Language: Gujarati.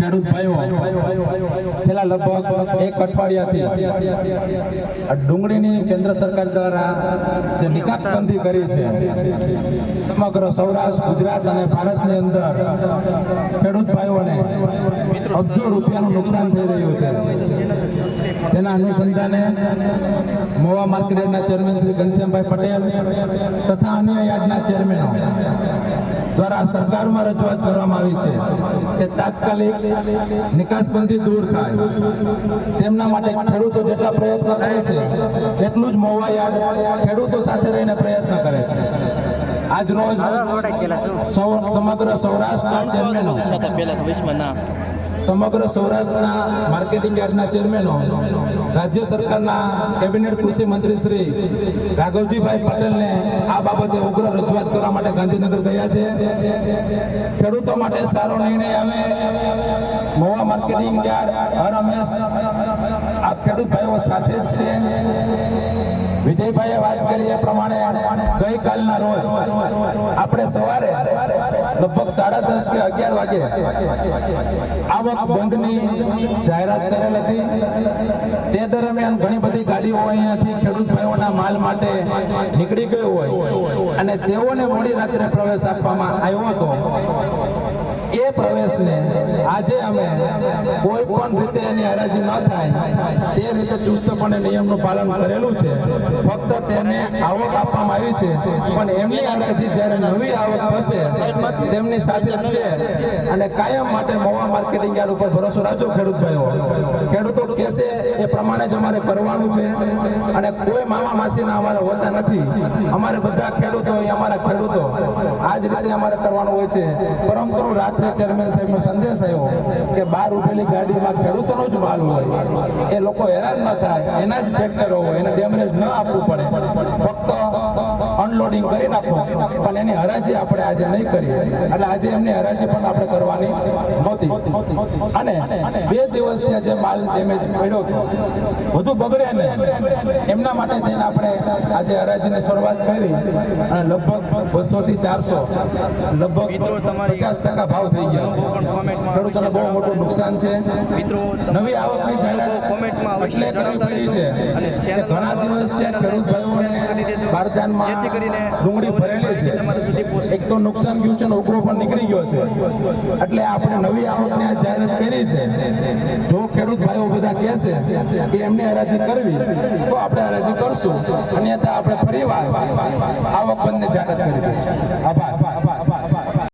ખેડૂત ભાઈઓ, છેલ્લા લગભગ એક અઠવાડિયાથી ડુંગળીની કેન્દ્ર સરકાર દ્વારા જે નિકાસબંધી કરી છે, સમગ્ર સૌરાષ્ટ્ર, ગુજરાત અને ભારતની અંદર ખેડૂત ભાઈઓને અબજો રૂપિયાનું નુકસાન થઈ રહ્યું છે. તેના અનુસંધાને મોવા માર્કેટના ચેરમેન શ્રી ઘનશ્યામભાઈ પટેલ તથા અન્ય યાદના ચેરમેનો દ્વારા સરકારમાં રજૂઆત કરવામાં આવી છે કે તાત્કાલિક નિકાસબંધી દૂર થાય તેમના માટે ખેડૂતો જેટલા પ્રયત્ન કરે છે એટલું જ મોવા યાદ ખેડૂતો સાથે રહીને પ્રયત્ન કરે છે આજ રોજ સમગ્ર સૌરાષ્ટ્રના ચેરમેનો સમગ્ર સૌરાષ્ટ્રના માર્કેટિંગ યાર્ડના ચેરમેનો રાજ્ય સરકારના કેબિનેટ કૃષિ મંત્રી શ્રી રાઘવજીભાઈ પટેલને આ બાબતે ઉગ્ર રજૂઆત કરવા માટે ગાંધીનગર ગયા છે. ખેડૂતો માટે સારો નિર્ણય આવે. મોવા માર્કેટિંગ યાર્ડ હર હંમેશ આ ખેડૂત સાથે જ છે. વિજયભાઈએ વાત કરી એ પ્રમાણે ગઈકાલના રોજ આપણે સવારે લગભગ સાડા દસ કે અગિયાર વાગે આવક બંધની જાહેરાત કરેલ હતી. તે દરમિયાન ઘણી બધી ગાડીઓ અહીંયાથી ખેડૂત ભાઈઓના માલ માટે નીકળી ગયો હોય અને તેઓને મોડી રાત્રે પ્રવેશ આપવામાં આવ્યો હતો. એ પ્રવેશને આજે અમે કોઈ પણ રીતે એની હરાજી ન થાય, તે રીતે ચુસ્તપણે નિયમનું પાલન કરેલું છે. ફક્ત તેને આવક આપવામાં આવી છે. પણ એમની હરાજી જ્યારે નવી આવક થશે, તેમની સાથે છે. અને કાયમ માટે મોવા માર્કેટિંગ યાર્ડ ઉપર ભરોસો રાખજો ખેડૂત ભાઈઓ. ખેડૂતો કહેશે એ પ્રમાણે જ અમારે કરવાનું છે. અને કોઈ મામા માસીના અમારે હોતા નથી. અમારે બધા ખેડૂતો અમારા ખેડૂતો. આ જ રીતે અમારે કરવાનું હોય છે. પરંતુ રાત્રે ચેરમેન સાહેબનો સંદેશ આવ્યો કે બહાર ઉભેલી ગાડીમાં ખેડૂતોનો જ માલ હોય. એ લોકો હેરાન ન થાય. એના જ ટ્રેક્ટરો હોય. એને ડેમરેજ ન આપવું પડે. અનલોડિંગ કરી નાખો. પણ એની હરાજી આપણે આજે નહીં કરી. એટલે આજે એમની હરાજી પણ આપણે કરવાની નહોતી. અને બે દિવસથી જે માલ ડેમેજ પડ્યો વધુ બગડે ને એમના માટે થઈને આપણે આજે હરાજીની શરૂઆત કરી અને લગભગ બસો થી ચારસો લગભગ પચાસ ટકા ભાવ થઈ ગયા. ખેડૂતોને બહુ મોટું નુકસાન છે. નવી આવકની જાહેરાત કોમેન્ટમાં એટલે કરવી પડી છે. ઘણા દિવસ છે ખેડૂત ભાઈઓને બારદાનમાં ડુંગળી ભરેલી છે. એક તો નુકસાન ગયું છે ઉગરો પણ નીકળી ગયો છે. એટલે આપણે નવી આવકની આ જાહેરાત કરી છે. જો ખેડૂત ભાઈઓ બધા કહેશે કે એમની હરાજી કરવી તો આપણે હરાજી કરશું. અન્યથા આપણે ફરીવાર આવક બંધની જાહેરાત કરી દઈશું. આભાર.